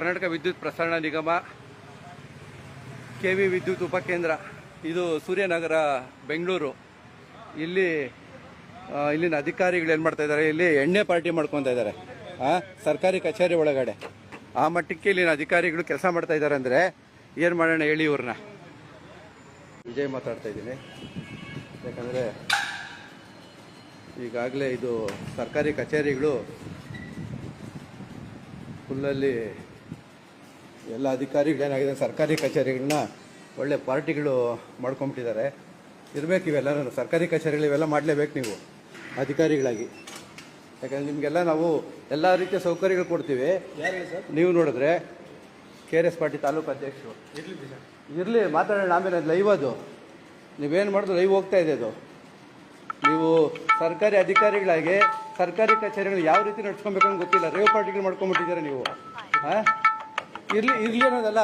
ಕರ್ನಾಟಕ ವಿದ್ಯುತ್ ಪ್ರಸರಣ ನಿಗಮ ಕೆ ವಿ ವಿದ್ಯುತ್ ಉಪಕೇಂದ್ರ, ಇದು ಸೂರ್ಯನಗರ, ಬೆಂಗಳೂರು. ಇಲ್ಲಿ ಇಲ್ಲಿನ ಅಧಿಕಾರಿಗಳು ಏನು ಮಾಡ್ತಾ ಇದ್ದಾರೆ, ಇಲ್ಲಿ ಎಣ್ಣೆ ಪಾರ್ಟಿ ಮಾಡ್ಕೊತಾ ಇದ್ದಾರೆ. ಸರ್ಕಾರಿ ಕಚೇರಿ ಒಳಗಡೆ. ಆ ಮಟ್ಟಕ್ಕೆ ಇಲ್ಲಿನ ಅಧಿಕಾರಿಗಳು ಕೆಲಸ ಮಾಡ್ತಾ ಇದ್ದಾರೆ ಅಂದರೆ ಏನು ಮಾಡೋಣ ಹೇಳಿ ಇವ್ರನ್ನ. ವಿಜಯ್ ಮಾತಾಡ್ತಾ ಇದ್ದೀನಿ. ಯಾಕಂದರೆ ಈಗಾಗಲೇ ಇದು ಸರ್ಕಾರಿ ಕಚೇರಿಗಳು ಫುಲ್ಲಲ್ಲಿ ಎಲ್ಲ ಅಧಿಕಾರಿಗಳು ಏನಾಗಿದೆ? ಸರ್ಕಾರಿ ಕಚೇರಿಗಳನ್ನ ಒಳ್ಳೆ ಪಾರ್ಟಿಗಳು ಮಾಡ್ಕೊಂಬಿಟ್ಟಿದ್ದಾರೆ ಇರಬೇಕು ಇವೆಲ್ಲ ಸರ್ಕಾರಿ ಕಚೇರಿಗಳು ಇವೆಲ್ಲ ಮಾಡಲೇಬೇಕು ನೀವು ಅಧಿಕಾರಿಗಳಾಗಿ. ಯಾಕಂದ್ರೆ ನಿಮಗೆಲ್ಲ ನಾವು ಎಲ್ಲ ರೀತಿಯ ಸೌಕರ್ಯಗಳು ಕೊಡ್ತೀವಿ. ನೀವು ನೋಡಿದ್ರೆ K R S party taluk ಅಧ್ಯಕ್ಷರು. ಇರಲಿ ಮಾತಾಡೋಣ. ಆಮೇಲೆ ಲೈವ್ ಅದು. ನೀವೇನು ಮಾಡಿದ್ರು ಲೈವ್ ಹೋಗ್ತಾ ಇದೆ ಅದು. ನೀವು ಸರ್ಕಾರಿ ಅಧಿಕಾರಿಗಳಾಗಿ ಸರ್ಕಾರಿ ಕಚೇರಿಗಳು ಯಾವ ರೀತಿ ನಡ್ಸ್ಕೊಬೇಕು ಅಂತ ಗೊತ್ತಿಲ್ಲ. ರೇವ್ ಪಾರ್ಟಿಗಳು ಮಾಡ್ಕೊಂಬಿಟ್ಟಿದ್ದೀರಾ ನೀವು. ಹಾಂ? ಇರ್ಲಿ ಇರ್ಲಿ ಅನ್ನೋದಲ್ಲ.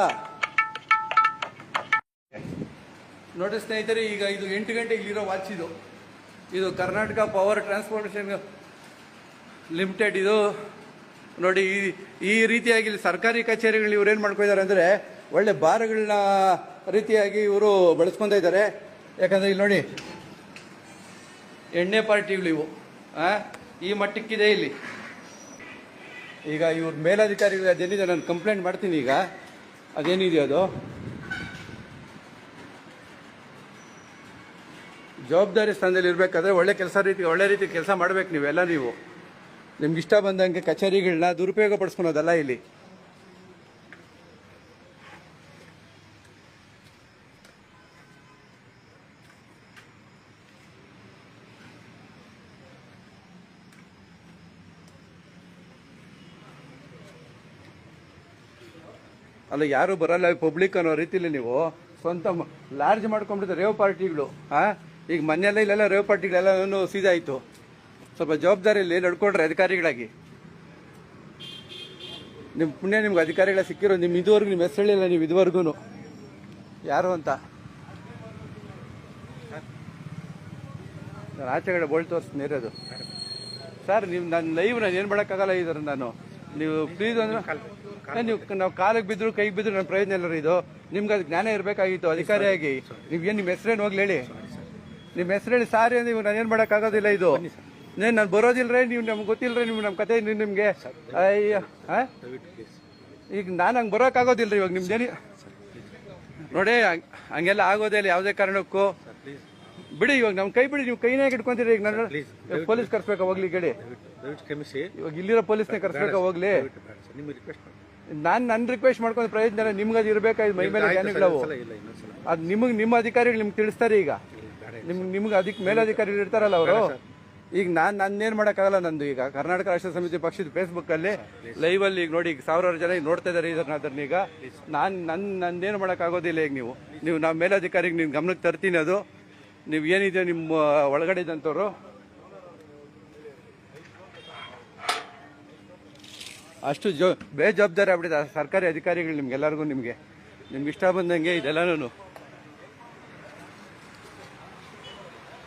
ನೋಡಿ ಸ್ನೇಹಿತರೆ, ಈಗ ಇದು ಎಂಟು ಗಂಟೆ ಇಲ್ಲಿರೋ ವಾಚ್ ಇದು. ಇದು ಕರ್ನಾಟಕ ಪವರ್ ಟ್ರಾನ್ಸ್ಪೋರ್ಟೇಷನ್ ಲಿಮಿಟೆಡ್ ಇದು. ನೋಡಿ, ಈ ಈ ರೀತಿಯಾಗಿ ಇಲ್ಲಿ ಸರ್ಕಾರಿ ಕಚೇರಿಗಳು ಇವ್ರು ಏನು ಮಾಡ್ಕೊಂಡಿದ್ದಾರೆ ಅಂದರೆ, ಒಳ್ಳೆ ಬಾರ್ಗಳನ್ನ ರೀತಿಯಾಗಿ ಇವರು ಬಳಸ್ಕೊತಾ ಇದ್ದಾರೆ. ಯಾಕಂದರೆ ಇಲ್ಲಿ ನೋಡಿ, ಎಣ್ಣೆ ಪಾರ್ಟಿಗಳು ಇವು? ಈ ಮಟ್ಟಕ್ಕಿದೆ ಇಲ್ಲಿ. ಈಗ ಇವ್ರ ಮೇಲಾಧಿಕಾರಿಗಳು ಅದೇನಿದೆ ನಾನು ಕಂಪ್ಲೇಂಟ್ ಮಾಡ್ತೀನಿ ಈಗ. ಅದೇನಿದೆಯೋ ಅದು? ಜವಾಬ್ದಾರಿ ಸ್ಥಾನದಲ್ಲಿ ಇರಬೇಕಾದ್ರೆ ಒಳ್ಳೆ ಕೆಲಸ ರೀತಿ ಒಳ್ಳೆ ರೀತಿ ಕೆಲಸ ಮಾಡ್ಬೇಕು ನೀವೆಲ್ಲ ನೀವು. ನಿಮ್ಗೆ ಇಷ್ಟ ಬಂದಂಗೆ ಕಚೇರಿಗಳನ್ನ ದುರುಪಯೋಗ ಪಡಿಸ್ಕೊಳೋದಲ್ಲ ಇಲ್ಲಿ. ಅಲ್ಲ ಯಾರು ಬರಲ್ಲ ಪಬ್ಲಿಕ್ ಅನ್ನೋ ರೀತಿಲಿ ನೀವು ಸ್ವಂತ ಲಾರ್ಜ್ ಮಾಡ್ಕೊಂಡ್ಬಿಟ್ಟು ರೇವ್ ಪಾರ್ಟಿಗಳು ಹಾ ಈಗ ಮನೆಯಲ್ಲೇ ಇಲ್ಲೆಲ್ಲ ರೇವ್ ಪಾರ್ಟಿಗಳೆಲ್ಲ ಸೀದಾಯ್ತು. ಸ್ವಲ್ಪ ಜವಾಬ್ದಾರಿಯಲ್ಲಿ ನಡ್ಕೊಂಡ್ರೆ ಅಧಿಕಾರಿಗಳಾಗಿ. ನಿಮ್ಮ ಪುಣ್ಯ ನಿಮ್ಗೆ ಅಧಿಕಾರಿಗಳ ಸಿಕ್ಕಿರೋ ನಿಮ್ಮ ಇದುವರೆಗೂ ನಿಮ್ಮ ಹೆಸರು ಹೇಳಿಲ್ಲ ನೀವು ಇದುವರೆಗೂ. ಯಾರು ಅಂತ? ನಾನು ಆಚೆಗಡೆ ಬೋಳ್ ತೋರಿಸ್ತೀನಿ ಇರೋದು. ಸರ್. ನೀವು ನನ್ನ ಲೈವ್ ನಾನು ಏನು ಮಾಡೋಕ್ಕಾಗಲ್ಲ ಇದ್ರ ನಾನು. ನೀವು ಪ್ಲೀಸ್ ಅಂದ್ರೆ ನೀವು ನಾವು ಕಾಲಿಗೆ ಬಿದ್ರು ಕೈಗೆ ಬಿದ್ರು ನನ್ನ ಪ್ರಯೋಜನ ಇಲ್ಲ ಇದು. ನಿಮ್ಗೆ ಅದು ಜ್ಞಾನ ಇರಬೇಕಾಗಿತ್ತು ಅಧಿಕಾರಿಯಾಗಿ. ನೀವೇನು ನಿಮ್ಮ ಹೆಸರೇನು ಹೋಗ್ಲಿ ಹೇಳಿ. ನಿಮ್ಮ ಹೆಸರು ಹೇಳಿ ಸಾರಿ ನೀವು ನಾನು ಏನು ಮಾಡೋಕ್ಕಾಗೋದಿಲ್ಲ ಇದು. ನೀನು ನಾನು ಬರೋದಿಲ್ಲರೇ ನೀವು ನಮ್ಗೆ ಗೊತ್ತಿಲ್ಲರೇ ನೀವು ನಮ್ಮ ಕತೆ ನಿಮಗೆ. ಅಯ್ಯೋ ಹಾಂ? ಈಗ ನಾನು ಹಂಗೆ ಬರೋಕ್ಕಾಗೋದಿಲ್ಲ ಇವಾಗ ನಿಮ್ದೇನಿ? ನೋಡಿ ಹಂಗ್- ಹಂಗೆಲ್ಲ ಆಗೋದೇ ಇಲ್ಲ ಯಾವುದೇ ಕಾರಣಕ್ಕೂ. ಬಿಡಿ ಇವಾಗ ನಮ್ಮ ಕೈ ಬಿಡಿ ನೀವು ಕೈನೇ ಇಟ್ಕೊಂತೀರಿ ಈಗ ನಾನು ಪೊಲೀಸ್ ಕರ್ಸ್ಬೇಕಾ ಹೋಗ್ಲಿ ಕೇಳಿ. ಇವಾಗ ಇಲ್ಲಿರೋ ಪೊಲೀಸ್ನೇ ಕರ್ಸ್ಬೇಕಾ ಹೋಗ್ಲಿ. ನಿಮ್ಗೆ ರಿಕ್ವೆಸ್ಟ್ ಮಾಡಿ ನಾನು ನನ್ನ ರಿಕ್ವೆಸ್ಟ್ ಮಾಡ್ಕೊಂಡು ಪ್ರಯೋಜನ ನಿಮ್ಗೆ ಅದು ಇರಬೇಕಾಯ್ತು ಮೈ ಮೇಲೆ ಜ್ಞಾನಿಗಳು ಅದು ನಿಮಗೆ ನಿಮ್ಮ ಅಧಿಕಾರಿಗಳು ನಿಮ್ಗೆ ತಿಳಿಸ್ತಾರೆ ಈಗ. ನಿಮ್ಗೆ ನಿಮ್ಗೆ ಅದಕ್ಕೆ ಮೇಲಧಿಕಾರಿಗಳು ಇರ್ತಾರಲ್ಲ ಅವರು. ಈಗ ನಾನು ನನ್ನೇನು ಮಾಡೋಕ್ಕಾಗಲ್ಲ ನಂದು. ಈಗ ಕರ್ನಾಟಕ ರಾಷ್ಟ್ರ ಸಮಿತಿ ಪಕ್ಷದ ಫೇಸ್ಬುಕ್ಕಲ್ಲಿ ಲೈವಲ್ಲಿ ಈಗ ನೋಡಿ ಈಗ ಸಾವಿರಾರು ಜನ ಈಗ ನೋಡ್ತಾ ಇದ್ದಾರೆ ಇದನ್ನ ಅದನ್ನ ಈಗ ನಾನು ನನ್ನ ನಂದೇನು ಮಾಡೋಕ್ಕಾಗೋದಿಲ್ಲ ಈಗ ನೀವು. ನೀವು ನಮ್ಮ ಮೇಲಧಿಕಾರಿಗೆ ನಿಮ್ಮ ಗಮನಕ್ಕೆ ತರ್ತೀನಿ ಅದು. ನೀವು ಏನಿದೆ ನಿಮ್ಮ ಒಳಗಡೆ ಅಷ್ಟು ಜೋ ಬೇಜವಾಬ್ದಾರಿ ಆಗ್ಬಿಟ್ಟಿದೆ. ಸರ್ಕಾರಿ ಅಧಿಕಾರಿಗಳು ನಿಮ್ಗೆಲ್ಲರಿಗೂ ನಿಮಗೆ. ನಿಮ್ಗೆ ಇಷ್ಟ ಬಂದಂಗೆ ಇದೆಲ್ಲನೂ